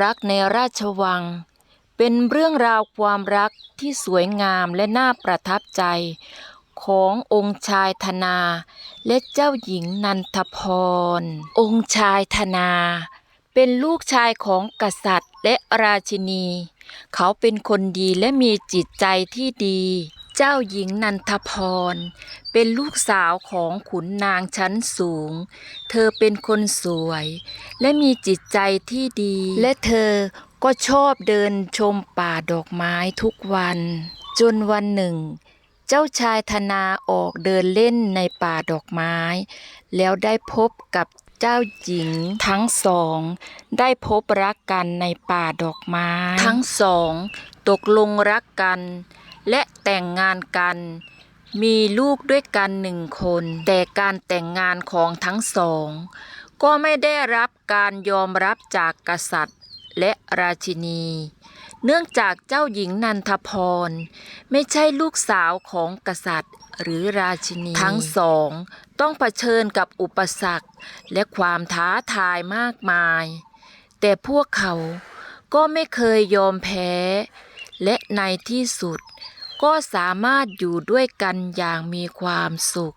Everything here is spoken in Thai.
รักในราชวัง เป็นเรื่องราวความรักที่สวยงามและน่าประทับใจ ขององค์ชายธนา และเจ้าหญิงนันทพร องค์ชายธนา เป็นลูกชายของกษัตริย์และราชินี เขาเป็นคนดีและมีจิตใจที่ดี เจ้าหญิงนันทพร เป็นลูกสาวของขุนนางชั้นสูง เธอเป็นคนสวย และมีจิตใจที่ดี และเธอก็ชอบเดินชมป่าดอกไม้ทุกวัน จนวันหนึ่ง เจ้าชายธนาออกเดินเล่นในป่าดอกไม้ แล้วได้พบกับเจ้าหญิงทั้งสอง ได้พบรักกันในป่าดอกไม้ ทั้งสอง ตกลงรักกัน และแต่งงานกัน มีลูกด้วยกันหนึ่งคน แต่การแต่งงานของทั้งสอง ก็ไม่ได้รับการยอมรับจากกษัตริย์และราชินี เนื่องจากเจ้าหญิงนันทพร ไม่ใช่ลูกสาวของกษัตริย์หรือราชินี ทั้งสองต้องเผชิญกับอุปสรรคและความท้าทายมากมาย แต่พวกเขาก็ไม่เคยยอมแพ้ และในที่สุดก็สามารถอยู่ด้วยกันอย่างมีความสุข